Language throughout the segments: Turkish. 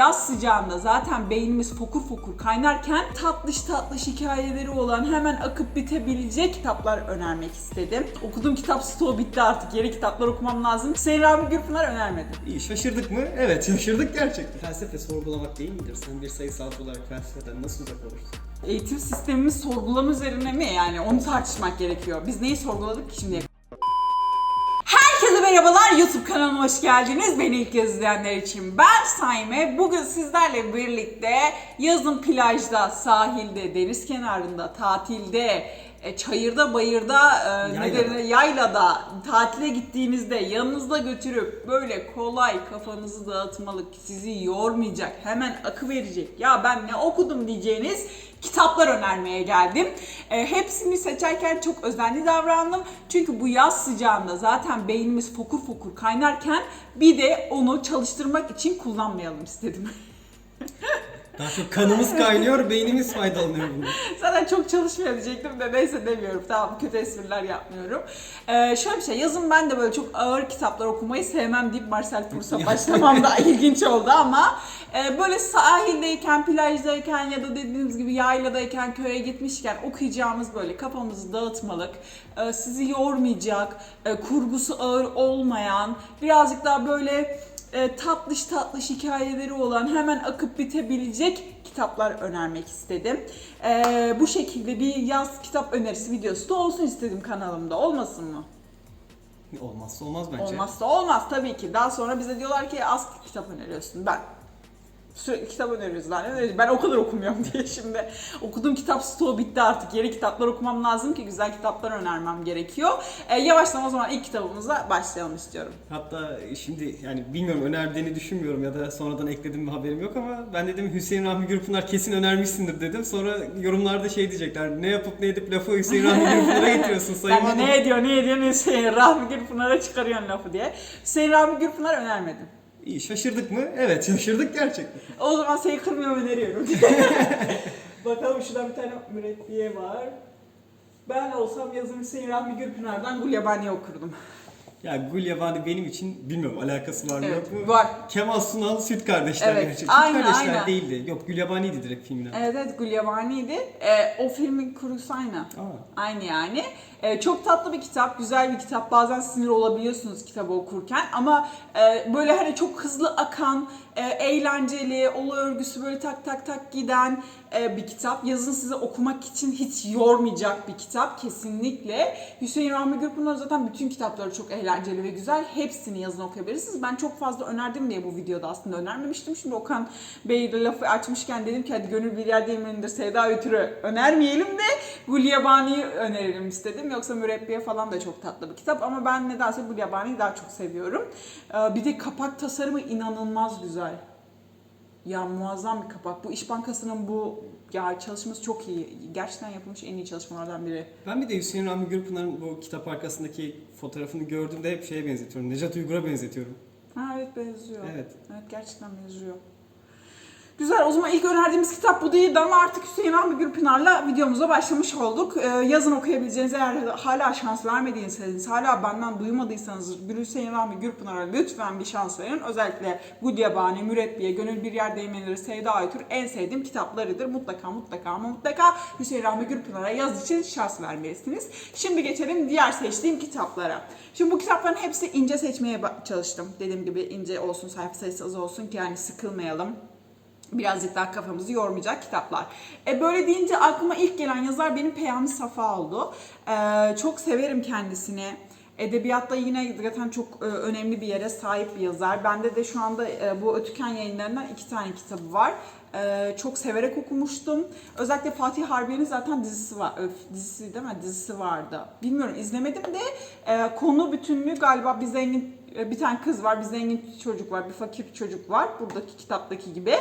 Yaz sıcağında zaten beynimiz fokur fokur kaynarken tatlış tatlış hikayeleri olan hemen akıp bitebilecek kitaplar önermek istedim. Okuduğum kitap stoğu bitti artık. Yeni kitaplar okumam lazım. Sayın Rami Gürpınar önermedi. İyi şaşırdık mı? Evet şaşırdık gerçekten. Felsefe sorgulamak değil midir? Sen bir sayısalcı olarak felsefeden nasıl uzak olursun? Eğitim sistemimiz sorgulama üzerine mi? Yani onu tartışmak gerekiyor. Biz neyi sorguladık ki şimdiye merhabalar YouTube kanalıma hoş geldiniz. Beni ilk kez izleyenler için ben Saime. Bugün sizlerle birlikte yazın plajda, sahilde, deniz kenarında, tatilde, e, çayırda, bayırda, e, Yaylada. yaylada tatile gittiğinizde yanınızda götürüp böyle kolay kafanızı dağıtmalık, sizi yormayacak, hemen akı verecek. Ya ben ne okudum diyeceğiniz kitaplar önermeye geldim. E, hepsini seçerken çok özenli davrandım. Çünkü bu yaz sıcağında zaten beynimiz fokur fokur kaynarken bir de onu çalıştırmak için kullanmayalım istedim. Daha çok kanımız kaynıyor, beynimiz faydalanıyor bundan. Zaten çok çalışmıyor diyecektim de neyse demiyorum. Tamam kötü espriler yapmıyorum. Ee, şöyle bir şey yazın ben de böyle çok ağır kitaplar okumayı sevmem deyip Marcel Proust'a başlamam da ilginç oldu ama e, böyle sahildeyken, plajdayken ya da dediğimiz gibi yayladayken, köye gitmişken okuyacağımız böyle kafamızı dağıtmalık, e, sizi yormayacak, e, kurgusu ağır olmayan, birazcık daha böyle e, tatlış tatlış hikayeleri olan hemen akıp bitebilecek kitaplar önermek istedim. E, bu şekilde bir yaz kitap önerisi videosu da olsun istedim kanalımda. Olmasın mı? Olmazsa olmaz bence. Olmazsa olmaz tabii ki. Daha sonra bize diyorlar ki az kitap öneriyorsun. Ben sürekli kitap öneriyoruz lan. öneriyoruz. Ben o kadar okumuyorum diye şimdi. Okuduğum kitap stoğu bitti artık. Yeni kitaplar okumam lazım ki güzel kitaplar önermem gerekiyor. E, yavaştan o zaman ilk kitabımıza başlayalım istiyorum. Hatta şimdi yani bilmiyorum önerdiğini düşünmüyorum ya da sonradan ekledim mi haberim yok ama ben dedim Hüseyin Rahmi Gürpınar kesin önermişsindir dedim. Sonra yorumlarda şey diyecekler ne yapıp ne edip lafı Hüseyin Rahmi Gürpınar'a getiriyorsun sayın hanım. ne ediyor ne ediyor ne Hüseyin Rahmi Gürpınar'a çıkarıyorsun lafı diye. Hüseyin Rahmi Gürpınar önermedim. İyi şaşırdık mı? Evet şaşırdık gerçekten. O zaman seni kırmıyor öneriyorum. Bakalım şurada bir tane mürebbiye var. Ben olsam yazın Hüseyin Rahmi Gürpınar'dan Gulyabani okurdum. Ya Gulyabani benim için bilmiyorum alakası var mı Evet, yok mu? var. Kemal Sunal Süt Kardeşler Evet, gerçekten. Süt aynen, Kardeşler aynen. değildi. Yok Gulyabani'ydi direkt filmin adı. Evet evet Gulyabani'ydi. Ee, o filmin kurusu aynı. Aa. Aynı yani. Ee, çok tatlı bir kitap, güzel bir kitap. Bazen sinir olabiliyorsunuz kitabı okurken ama e, böyle hani çok hızlı akan, e, eğlenceli, olay örgüsü böyle tak tak tak giden bir kitap. Yazın size okumak için hiç yormayacak bir kitap kesinlikle. Hüseyin Rahmi Gürpınar zaten bütün kitapları çok eğlenceli ve güzel. Hepsini yazın okuyabilirsiniz. Ben çok fazla önerdim diye bu videoda aslında önermemiştim. Şimdi Okan Bey de lafı açmışken dedim ki hadi gönül bir yerde yemindir Sevda Ötürü önermeyelim de Gulyabani'yi önerelim istedim. Yoksa Mürebbiye falan da çok tatlı bir kitap ama ben nedense Gulyabani'yi daha çok seviyorum. Ee, Bir de kapak tasarımı inanılmaz güzel. Ya muazzam bir kapak. Bu İş Bankası'nın bu ya çalışması çok iyi. Gerçekten yapılmış en iyi çalışmalardan biri. Ben bir de Hüseyin Rahmi Gürpınar'ın bu kitap arkasındaki fotoğrafını gördüğümde hep şeye benzetiyorum. Nejat Uygur'a benzetiyorum. Ha evet benziyor. Evet. Evet gerçekten benziyor. Güzel o zaman ilk önerdiğimiz kitap bu değildi ama artık Hüseyin Rahmi Gürpınar'la videomuza başlamış olduk. Ee, yazın okuyabileceğiniz eğer hala şans vermediyseniz, hala benden duymadıysanız bir Hüseyin Rahmi Gürpınar'a lütfen bir şans verin. Özellikle Gulyabani, Mürebbiye, Gönül Bir Yer Değmenleri, Sevda Aytür en sevdiğim kitaplarıdır. Mutlaka mutlaka ama mutlaka Hüseyin Rahmi Gürpınar'a yaz için şans vermelisiniz. Şimdi geçelim diğer seçtiğim kitaplara. Şimdi bu kitapların hepsi ince seçmeye çalıştım. Dediğim gibi ince olsun, sayfa sayısı az olsun ki yani sıkılmayalım birazcık daha kafamızı yormayacak kitaplar. E böyle deyince aklıma ilk gelen yazar benim Peyami Safa oldu. Ee, çok severim kendisini. Edebiyatta yine zaten çok e, önemli bir yere sahip bir yazar. Bende de şu anda e, bu Ötüken yayınlarından iki tane kitabı var. E, çok severek okumuştum. Özellikle Fatih Harbiye'nin zaten dizisi var. Öf, dizisi değil mi? Dizisi vardı. Bilmiyorum izlemedim de e, konu bütünlüğü galiba bir zengin e, bir tane kız var, bir zengin çocuk var, bir fakir çocuk var. Buradaki kitaptaki gibi.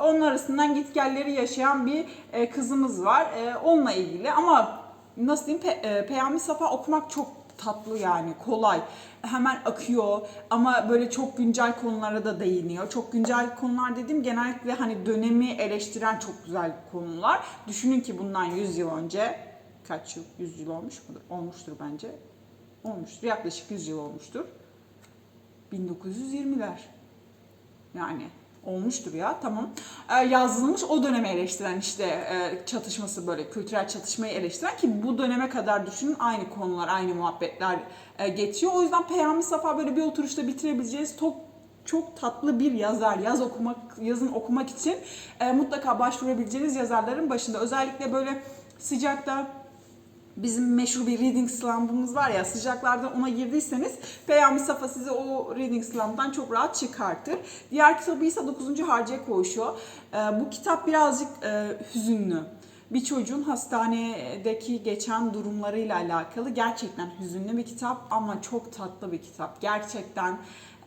Onun arasından gitgelleri yaşayan bir e, kızımız var. E, onunla ilgili ama nasıl diyeyim Pe- e, Peyami Safa okumak çok tatlı yani kolay. Hemen akıyor ama böyle çok güncel konulara da değiniyor. Çok güncel konular dediğim genellikle hani dönemi eleştiren çok güzel konular. Düşünün ki bundan 100 yıl önce kaç yıl? 100 yıl olmuş mudur? Olmuştur bence. Olmuştur. Yaklaşık 100 yıl olmuştur. 1920'ler. Yani olmuştur ya tamam. Ee, yazılmış o dönemi eleştiren işte e, çatışması böyle kültürel çatışmayı eleştiren ki bu döneme kadar düşünün aynı konular, aynı muhabbetler e, geçiyor. O yüzden Peyami Safa böyle bir oturuşta bitirebileceğiz çok çok tatlı bir yazar. Yaz okumak, yazın okumak için e, mutlaka başvurabileceğiniz yazarların başında. Özellikle böyle sıcakta bizim meşhur bir reading slum'ımız var ya sıcaklarda ona girdiyseniz Peyami Safa sizi o reading slum'dan çok rahat çıkartır. Diğer kitabı ise 9. Harcaya koşuyor. Ee, bu kitap birazcık e, hüzünlü. Bir çocuğun hastanedeki geçen durumlarıyla alakalı gerçekten hüzünlü bir kitap ama çok tatlı bir kitap. Gerçekten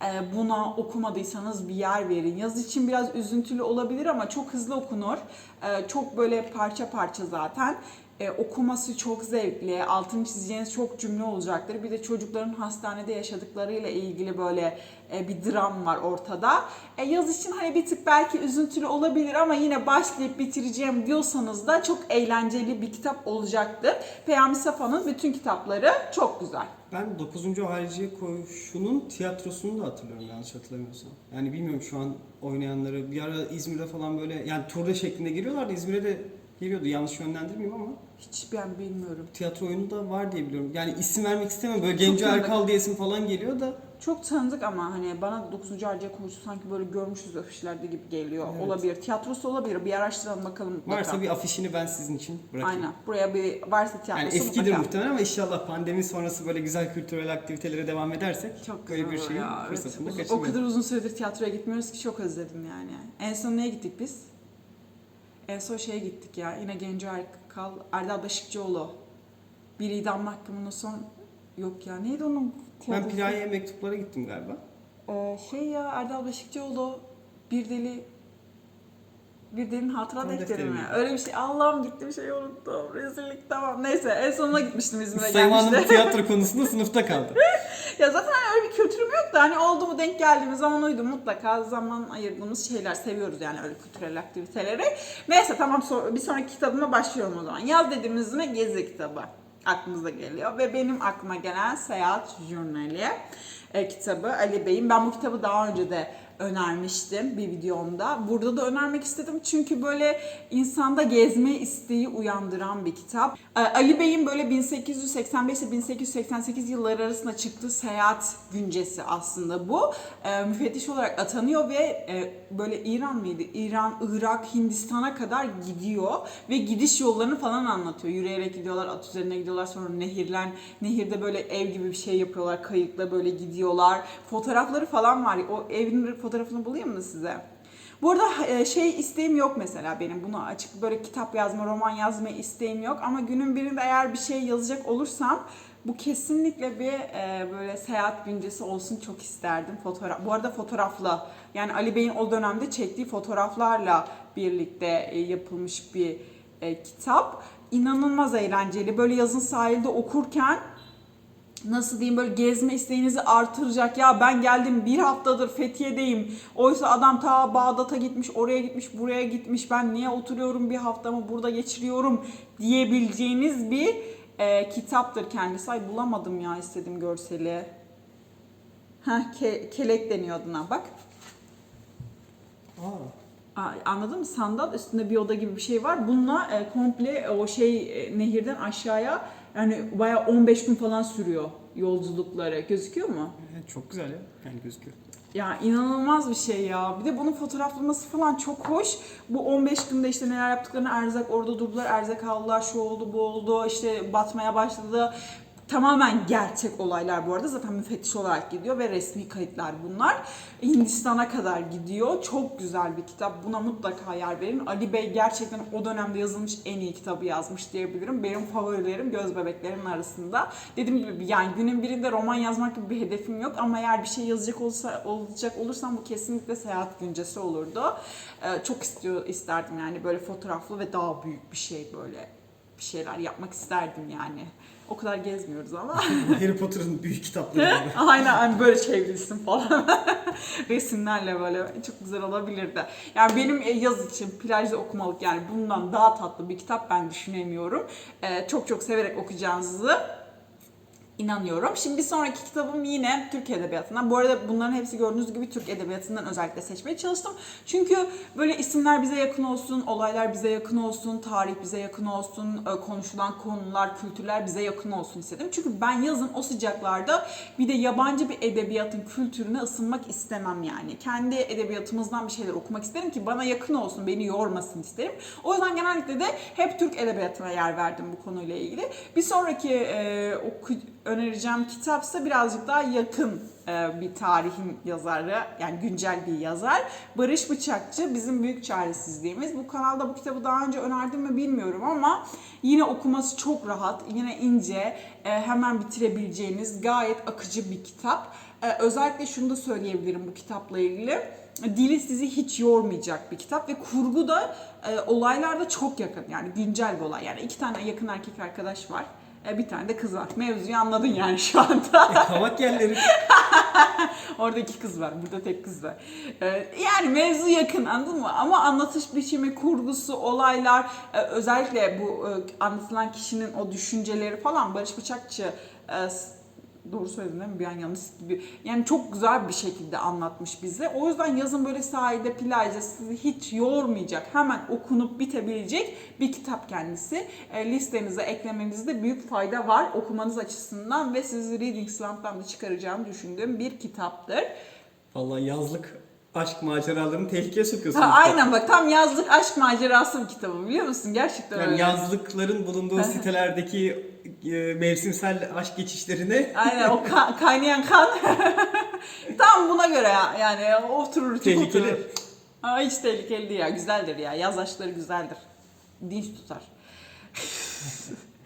e, buna okumadıysanız bir yer verin. Yaz için biraz üzüntülü olabilir ama çok hızlı okunur. E, Çok böyle parça parça zaten. E, okuması çok zevkli, altını çizeceğiniz çok cümle olacaktır. Bir de çocukların hastanede yaşadıklarıyla ilgili böyle e, bir dram var ortada. E, yaz için hani bir tık belki üzüntülü olabilir ama yine başlayıp bitireceğim diyorsanız da çok eğlenceli bir kitap olacaktır. Peyami Safa'nın bütün kitapları çok güzel. Ben 9. Hariciye Koşu'nun tiyatrosunu da hatırlıyorum yanlış hatırlamıyorsam. Yani bilmiyorum şu an oynayanları bir ara İzmir'de falan böyle yani turda şeklinde geliyorlardı. İzmir'e de geliyordu yanlış yönlendirmeyeyim ama Hiç ben bilmiyorum. tiyatro oyunu da var diye biliyorum. Yani isim vermek istemem böyle Genco tanıdık. Erkal diye isim falan geliyor da Çok tanıdık ama hani bana 9. Harcaya Koşu sanki böyle görmüşüz afişlerde gibi geliyor. Evet. Olabilir. Tiyatrosu olabilir. Bir araştıralım bakalım mutlaka. varsa bir afişini ben sizin için bırakayım. Aynen. Buraya bir varsa tiyatrosu Yani eskidir mutlaka. muhtemelen ama inşallah pandemi sonrası böyle güzel kültürel aktivitelere devam edersek Çok böyle bir şeyin ya. Evet. fırsatını o kaçırmayalım. kadar uzun süredir tiyatroya gitmiyoruz ki çok özledim yani. En son neye gittik biz? En son şeye gittik ya. Yine Genco Erkal, Erdal Beşikçioğlu. Bir idam mahkumunun son... Yok ya neydi onun Ben? Pilayi'ye mektuplara gittim galiba. Ee, şey ya Erdal Beşikçioğlu bir deli bir delinin hatıra defteri defteri mi? Öyle bir şey. Allah'ım gitti bir şey unuttum. Rezillik tamam. Neyse en sonuna gitmiştim İzmir'e Sayın Hanım gelmişti. tiyatro konusunda sınıfta kaldı. ya zaten öyle kültürüm yok da hani oldu mu denk geldiğimiz zaman uydu mutlaka zaman ayırdığımız şeyler seviyoruz yani öyle kültürel aktiviteleri. Neyse tamam bir sonraki kitabıma başlıyorum o zaman. Yaz dediğimiz mi Gezi kitabı aklımıza geliyor ve benim aklıma gelen Seyahat Jurnali e, kitabı Ali Bey'in. Ben bu kitabı daha önce de önermiştim bir videomda. Burada da önermek istedim çünkü böyle insanda gezme isteği uyandıran bir kitap. Ee, Ali Bey'in böyle 1885 ile 1888 yılları arasında çıktığı seyahat güncesi aslında bu. Ee, müfettiş olarak atanıyor ve e, böyle İran mıydı? İran, Irak, Hindistan'a kadar gidiyor ve gidiş yollarını falan anlatıyor. Yürüyerek gidiyorlar, at üzerine gidiyorlar sonra nehirlen, nehirde böyle ev gibi bir şey yapıyorlar. Kayıkla böyle gidiyorlar. Fotoğrafları falan var. O evin fotoğrafını bulayım mı size? Bu arada e, şey isteğim yok mesela benim bunu açık böyle kitap yazma, roman yazma isteğim yok ama günün birinde eğer bir şey yazacak olursam bu kesinlikle bir e, böyle seyahat güncesi olsun çok isterdim. Fotoğraf. Bu arada fotoğraflı. Yani Ali Bey'in o dönemde çektiği fotoğraflarla birlikte e, yapılmış bir e, kitap. İnanılmaz eğlenceli. Böyle yazın sahilde okurken nasıl diyeyim böyle gezme isteğinizi artıracak. Ya ben geldim bir haftadır Fethiye'deyim. Oysa adam ta Bağdat'a gitmiş, oraya gitmiş, buraya gitmiş. Ben niye oturuyorum bir haftamı burada geçiriyorum diyebileceğiniz bir e, kitaptır kendisi. Ay bulamadım ya istediğim görseli. Heh, ke- kelek deniyor adına bak. Aa, Aa, Anladın mı? Sandal üstünde bir oda gibi bir şey var. Bununla e, komple o şey e, nehirden aşağıya yani bayağı 15 gün falan sürüyor yolculukları. Gözüküyor mu? evet, çok güzel ya. Yani gözüküyor. Ya inanılmaz bir şey ya. Bir de bunun fotoğraflaması falan çok hoş. Bu 15 günde işte neler yaptıklarını erzak orada durdular. Erzak aldılar şu oldu bu oldu işte batmaya başladı. Tamamen gerçek olaylar bu arada. Zaten müfettiş olarak gidiyor ve resmi kayıtlar bunlar. Hindistan'a kadar gidiyor. Çok güzel bir kitap. Buna mutlaka yer verin. Ali Bey gerçekten o dönemde yazılmış en iyi kitabı yazmış diyebilirim. Benim favorilerim göz bebeklerimin arasında. Dediğim gibi yani günün birinde roman yazmak gibi bir hedefim yok ama eğer bir şey yazacak olsa olacak olursam bu kesinlikle seyahat güncesi olurdu. Ee, çok istiyor isterdim yani böyle fotoğraflı ve daha büyük bir şey böyle bir şeyler yapmak isterdim yani. O kadar gezmiyoruz ama. Harry Potter'ın büyük kitapları gibi. Aynen hani böyle çevrilsin falan. Resimlerle böyle çok güzel olabilirdi. Yani benim e, yaz için plajda okumalık yani bundan daha tatlı bir kitap ben düşünemiyorum. Ee, çok çok severek okuyacağınızı inanıyorum. Şimdi bir sonraki kitabım yine Türk Edebiyatı'ndan. Bu arada bunların hepsi gördüğünüz gibi Türk Edebiyatı'ndan özellikle seçmeye çalıştım. Çünkü böyle isimler bize yakın olsun, olaylar bize yakın olsun, tarih bize yakın olsun, e, konuşulan konular, kültürler bize yakın olsun istedim. Çünkü ben yazın o sıcaklarda bir de yabancı bir edebiyatın kültürüne ısınmak istemem yani. Kendi edebiyatımızdan bir şeyler okumak isterim ki bana yakın olsun, beni yormasın isterim. O yüzden genellikle de hep Türk edebiyatına yer verdim bu konuyla ilgili. Bir sonraki e, oku, önereceğim kitapsa birazcık daha yakın e, bir tarihin yazarı yani güncel bir yazar. Barış Bıçakçı bizim büyük çaresizliğimiz. Bu kanalda bu kitabı daha önce önerdim mi bilmiyorum ama yine okuması çok rahat, yine ince, e, hemen bitirebileceğiniz gayet akıcı bir kitap. E, özellikle şunu da söyleyebilirim bu kitapla ilgili. Dili sizi hiç yormayacak bir kitap ve kurgu da e, olaylarda çok yakın yani güncel bir olay. Yani iki tane yakın erkek arkadaş var. E, bir tane de kız var. Mevzuyu anladın yani şu anda. Kavak yerleri. Orada iki kız var, burada tek kız var. Ee, yani mevzu yakın anladın mı? Ama anlatış biçimi, kurgusu, olaylar, e, özellikle bu e, anlatılan kişinin o düşünceleri falan Barış Bıçakçı e, doğru söyledim değil mi? Bir an yanlış gibi. Yani çok güzel bir şekilde anlatmış bize. O yüzden yazın böyle sahilde, plajda sizi hiç yormayacak, hemen okunup bitebilecek bir kitap kendisi. E, listenize eklemenizde büyük fayda var okumanız açısından ve sizi Reading Slump'tan da çıkaracağını düşündüğüm bir kitaptır. Vallahi yazlık aşk maceralarını tehlikeye sokuyorsun. Ha, aynen bak tam yazlık aşk macerası bir kitabı biliyor musun? Gerçekten Yani öyle. yazlıkların bulunduğu sitelerdeki e, mevsimsel aşk geçişlerini Aynen o ka- kaynayan kan. tam buna göre ya. Yani oturur. Tehlikeli. oturur. Aa, hiç tehlikeli değil ya. Güzeldir ya. Yaz aşkları güzeldir. Dinç tutar.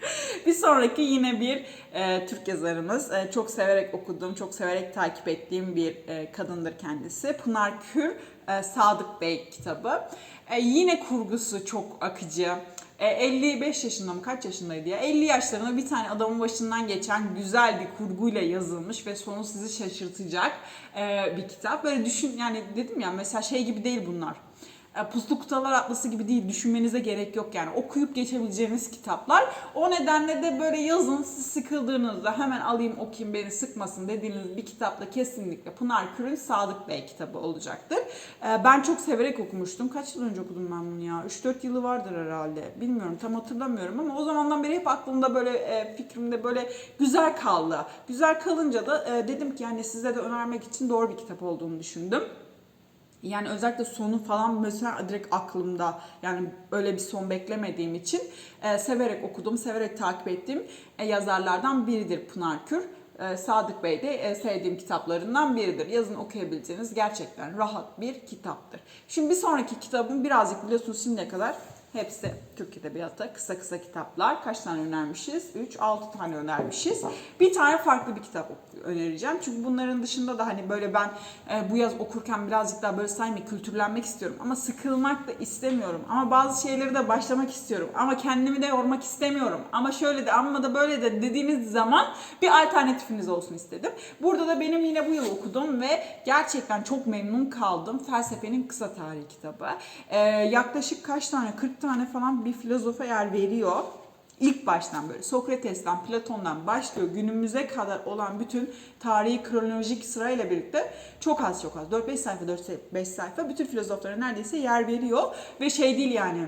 bir sonraki yine bir e, Türk yazarımız. E, çok severek okuduğum, çok severek takip ettiğim bir e, kadındır kendisi. Pınar Kür, e, Sadık Bey kitabı. E, yine kurgusu çok akıcı. E, 55 yaşında mı kaç yaşındaydı ya? 50 yaşlarında bir tane adamın başından geçen güzel bir kurguyla yazılmış ve sonu sizi şaşırtacak e, bir kitap. Böyle düşün yani dedim ya mesela şey gibi değil bunlar. E, Puslu Kutalar Atlası gibi değil düşünmenize gerek yok yani okuyup geçebileceğiniz kitaplar. O nedenle de böyle yazın siz sıkıldığınızda hemen alayım okuyayım beni sıkmasın dediğiniz bir kitapla kesinlikle Pınar Kür'ün Sadık Bey kitabı olacaktır. E, Ben çok severek okumuştum. Kaç yıl önce okudum ben bunu ya? 3-4 yılı vardır herhalde. Bilmiyorum tam hatırlamıyorum ama o zamandan beri hep aklımda böyle e, fikrimde böyle güzel kaldı. Güzel kalınca da e, dedim ki yani size de önermek için doğru bir kitap olduğunu düşündüm. Yani özellikle sonu falan mesela direkt aklımda. Yani öyle bir son beklemediğim için e, severek okudum, severek takip ettiğim e, yazarlardan biridir Pınar Kür. E, Sadık Bey de e, sevdiğim kitaplarından biridir. Yazın okuyabileceğiniz gerçekten rahat bir kitaptır. Şimdi bir sonraki kitabım birazcık biliyorsunuz şimdiye kadar hepsi Türk Edebiyatı kısa kısa kitaplar. Kaç tane önermişiz? 3, 6 tane önermişiz. Bir tane farklı bir kitap önereceğim. Çünkü bunların dışında da hani böyle ben e, bu yaz okurken birazcık daha böyle saymayı kültürlenmek istiyorum. Ama sıkılmak da istemiyorum. Ama bazı şeyleri de başlamak istiyorum. Ama kendimi de yormak istemiyorum. Ama şöyle de ama da böyle de dediğiniz zaman bir alternatifiniz olsun istedim. Burada da benim yine bu yıl okudum ve gerçekten çok memnun kaldım. Felsefenin Kısa Tarihi kitabı. E, yaklaşık kaç tane? 40 tane falan bir filozofa yer veriyor. İlk baştan böyle Sokrates'ten, Platon'dan başlıyor günümüze kadar olan bütün tarihi kronolojik sırayla birlikte çok az çok az 4-5 sayfa 4-5 sayfa bütün filozoflara neredeyse yer veriyor ve şey değil yani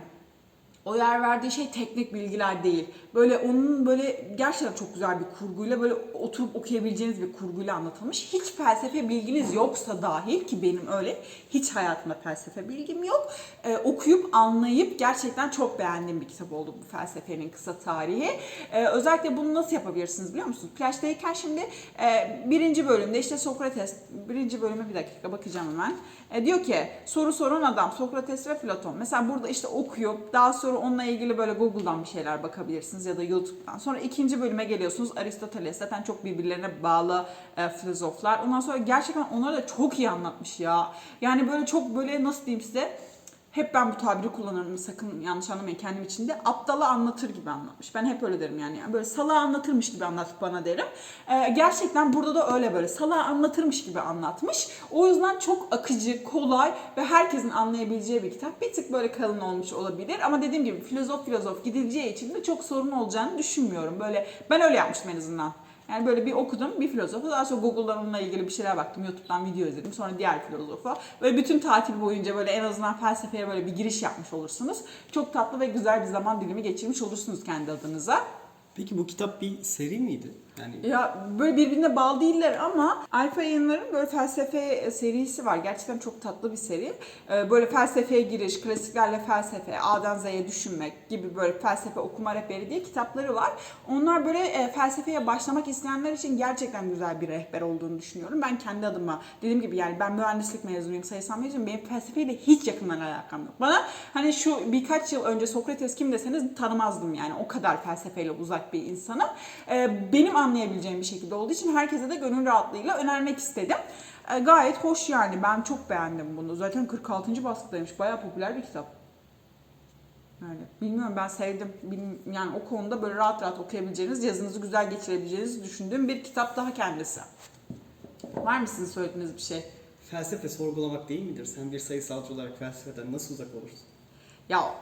o yer verdiği şey teknik bilgiler değil. Böyle onun böyle gerçekten çok güzel bir kurguyla böyle oturup okuyabileceğiniz bir kurguyla anlatılmış. Hiç felsefe bilginiz yoksa dahil ki benim öyle hiç hayatımda felsefe bilgim yok. Ee, okuyup anlayıp gerçekten çok beğendiğim bir kitap oldu bu felsefenin kısa tarihi. Ee, özellikle bunu nasıl yapabilirsiniz biliyor musunuz? Plajdayken şimdi e, birinci bölümde işte Sokrates, birinci bölüme bir dakika bakacağım hemen. E, diyor ki soru soran adam Sokrates ve Platon. Mesela burada işte okuyup daha sonra onunla ilgili böyle Google'dan bir şeyler bakabilirsiniz ya da YouTube'dan. Sonra ikinci bölüme geliyorsunuz Aristoteles zaten çok birbirlerine bağlı e, filozoflar. Ondan sonra gerçekten onları da çok iyi anlatmış ya. Yani böyle çok böyle nasıl diyeyim size hep ben bu tabiri kullanırım sakın yanlış anlamayın kendim için de aptala anlatır gibi anlatmış. Ben hep öyle derim yani. Yani böyle salağı anlatırmış gibi anlat bana derim. Ee, gerçekten burada da öyle böyle salağı anlatırmış gibi anlatmış. O yüzden çok akıcı, kolay ve herkesin anlayabileceği bir kitap. Bir tık böyle kalın olmuş olabilir ama dediğim gibi filozof filozof gidileceği için de çok sorun olacağını düşünmüyorum. Böyle ben öyle yapmıştım en azından. Yani böyle bir okudum bir filozofu. Daha sonra Google'dan onunla ilgili bir şeyler baktım. YouTube'dan video izledim. Sonra diğer filozofu. Böyle bütün tatil boyunca böyle en azından felsefeye böyle bir giriş yapmış olursunuz. Çok tatlı ve güzel bir zaman dilimi geçirmiş olursunuz kendi adınıza. Peki bu kitap bir seri miydi? Yani Ya böyle birbirine bağlı değiller ama Alfa Yayınları'nın böyle felsefe serisi var. Gerçekten çok tatlı bir seri. Ee, Böyle felsefeye giriş, klasiklerle felsefe, A'dan Z'ye düşünmek gibi böyle felsefe okuma rehberi diye kitapları var. Onlar böyle e, felsefeye başlamak isteyenler için gerçekten güzel bir rehber olduğunu düşünüyorum. Ben kendi adıma dediğim gibi yani ben mühendislik mezunuyum, sayısal mezunuyum. Benim felsefeyle hiç yakından alakam yok. Bana hani şu birkaç yıl önce Sokrates kim deseniz tanımazdım yani. O kadar felsefeyle uzak bir insanım. Benim anlayabileceğim bir şekilde olduğu için herkese de gönül rahatlığıyla önermek istedim. Ee, gayet hoş yani. Ben çok beğendim bunu. Zaten 46. baskıdaymış. Bayağı popüler bir kitap. Yani bilmiyorum ben sevdim. Yani o konuda böyle rahat rahat okuyabileceğiniz, yazınızı güzel geçirebileceğinizi düşündüğüm bir kitap daha kendisi. Var mı sizin söylediğiniz bir şey? felsefe sorgulamak değil midir? Sen bir sayısalcı olarak felsefeden nasıl uzak olursun? Ya,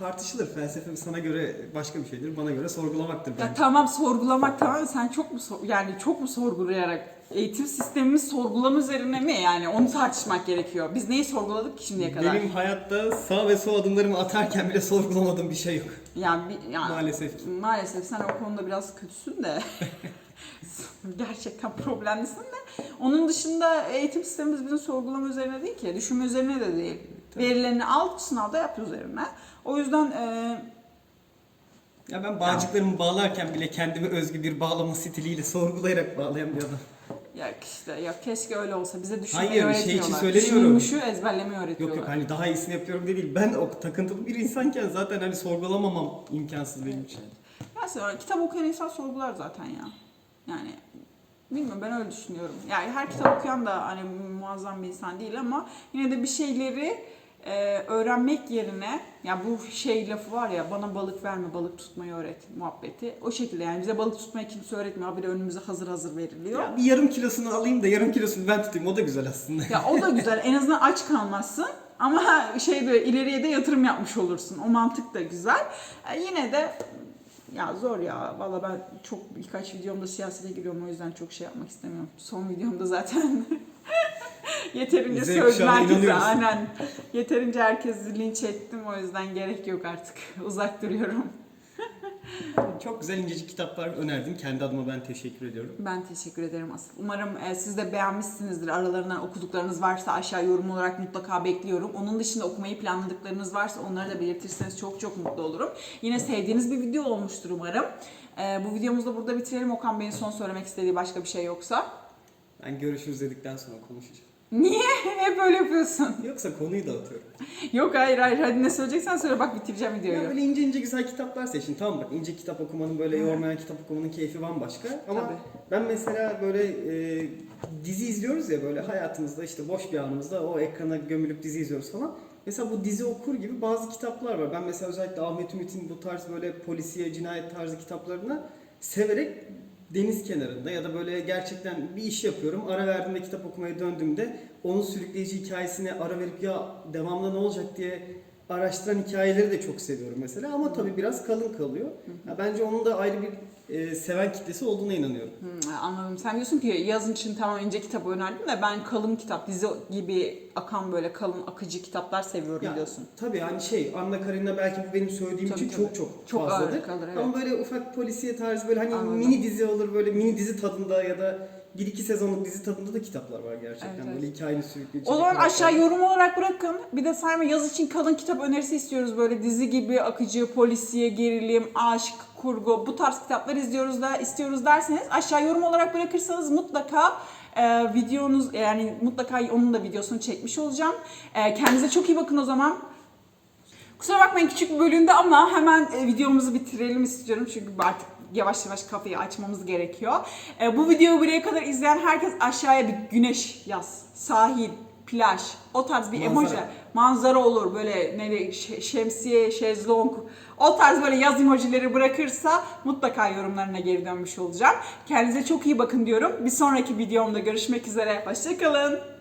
Tartışılır. Felsefe sana göre başka bir şeydir. Bana göre sorgulamaktır ya tamam sorgulamak tamam sen çok mu sor- yani çok mu sorgulayarak eğitim sistemimiz sorgulama üzerine mi yani onu tartışmak gerekiyor. Biz neyi sorguladık ki şimdiye kadar? Benim hayatta sağ ve sol adımlarımı atarken bile sorgulamadığım bir şey yok. Yani, bir, yani Maalesef. Maalesef sen o konuda biraz kötüsün de. Gerçekten problemlisin de. Onun dışında eğitim sistemimiz bizim sorgulama üzerine değil ki. Düşünme üzerine de değil. Verilerini al, sınavda yap üzerine. O yüzden e, Ya ben bağcıklarımı bağlarken bile kendime özgü bir bağlama stiliyle sorgulayarak bağlayan bir adam. ya işte ya keşke öyle olsa. Bize düşünmeyi Hayır, şey için öğretmiyorlar. söylemiyorum. Düşünmüşü ezberlemeyi Yok öğretiyorlar. yok hani daha iyisini yapıyorum diye değil. Ben o takıntılı bir insanken zaten hani sorgulamamam imkansız benim için. Gerçekten kitap okuyan insan sorgular zaten ya. Yani bilmiyorum ben öyle düşünüyorum. Yani her kitap okuyan da hani muazzam bir insan değil ama yine de bir şeyleri e, öğrenmek yerine ya bu şey lafı var ya bana balık verme balık tutmayı öğret muhabbeti. O şekilde yani bize balık tutmayı kimse öğretmiyor. Bir de önümüze hazır hazır veriliyor. Ya bir yarım kilosunu alayım da yarım kilosunu ben tutayım. O da güzel aslında. Ya o da güzel. En azından aç kalmazsın. Ama şey böyle ileriye de yatırım yapmış olursun. O mantık da güzel. E, yine de ya zor ya. Valla ben çok birkaç videomda siyasete giriyorum. O yüzden çok şey yapmak istemiyorum. Son videomda zaten yeterince söyledim kuşağına herkese. Aynen. Yeterince herkesi linç ettim. O yüzden gerek yok artık. Uzak duruyorum. Çok güzel incecik kitaplar önerdin. Kendi adıma ben teşekkür ediyorum. Ben teşekkür ederim asıl. Umarım e, siz de beğenmişsinizdir. Aralarından okuduklarınız varsa aşağı yorum olarak mutlaka bekliyorum. Onun dışında okumayı planladıklarınız varsa onları da belirtirseniz çok çok mutlu olurum. Yine sevdiğiniz bir video olmuştur umarım. E, bu videomuzu da burada bitirelim. Okan Bey'in son söylemek istediği başka bir şey yoksa. Ben görüşürüz dedikten sonra konuşacağım. Niye? Hep böyle yapıyorsun. Yoksa konuyu dağıtıyorum. Yok hayır hayır. Hadi ne söyleyeceksen söyle. Bak bitireceğim Ya videoyu. böyle ince ince güzel kitaplar seçin. Tamam bak ince kitap okumanın böyle yormayan kitap okumanın keyfi bambaşka. Ama Tabii. ben mesela böyle e, dizi izliyoruz ya böyle hayatımızda işte boş bir anımızda o ekrana gömülüp dizi izliyoruz falan. Mesela bu dizi okur gibi bazı kitaplar var. Ben mesela özellikle Ahmet Ümit'in bu tarz böyle polisiye, cinayet tarzı kitaplarını severek deniz kenarında ya da böyle gerçekten bir iş yapıyorum. Ara verdiğimde kitap okumaya döndüğümde onun sürükleyici hikayesine ara verip ya devamlı ne olacak diye araştıran hikayeleri de çok seviyorum mesela ama tabii biraz kalın kalıyor. Ya bence onun da ayrı bir e, seven kitlesi olduğuna inanıyorum. Hmm, anladım. Sen diyorsun ki yazın için tamam ince kitabı önerdim de ben kalın kitap, dizi gibi akan böyle kalın akıcı kitaplar seviyorum Ya, diyorsun. Tabii hani şey Anna Karenina belki bu benim söylediğim Tabii, için tabii. çok çok, Çok fazladır. ağır kalır, evet. Ama böyle ufak polisiye tarzı böyle hani Anladım. mini dizi olur böyle mini dizi tadında ya da bir iki sezonluk dizi tadında da kitaplar var gerçekten. Evet, evet. Böyle sürükleyici. O zaman aşağı yorum olarak bırakın. Bir de Sayma yaz için kalın kitap önerisi istiyoruz. Böyle dizi gibi akıcı, polisiye, gerilim, aşk, kurgu bu tarz kitaplar izliyoruz da istiyoruz derseniz aşağı yorum olarak bırakırsanız mutlaka e, videonuz yani mutlaka onun da videosunu çekmiş olacağım. E, kendinize çok iyi bakın o zaman. Kusura bakmayın küçük bir bölümde ama hemen e, videomuzu bitirelim istiyorum çünkü artık yavaş yavaş kafayı açmamız gerekiyor. E, bu videoyu buraya kadar izleyen herkes aşağıya bir güneş yaz, sahil, plaj, o tarz bir Manzara. emoji, manzara olur böyle ne de şe- şemsiye, şezlong, o tarz böyle yaz emojileri bırakırsa mutlaka yorumlarına geri dönmüş olacağım. Kendinize çok iyi bakın diyorum. Bir sonraki videomda görüşmek üzere. Hoşçakalın.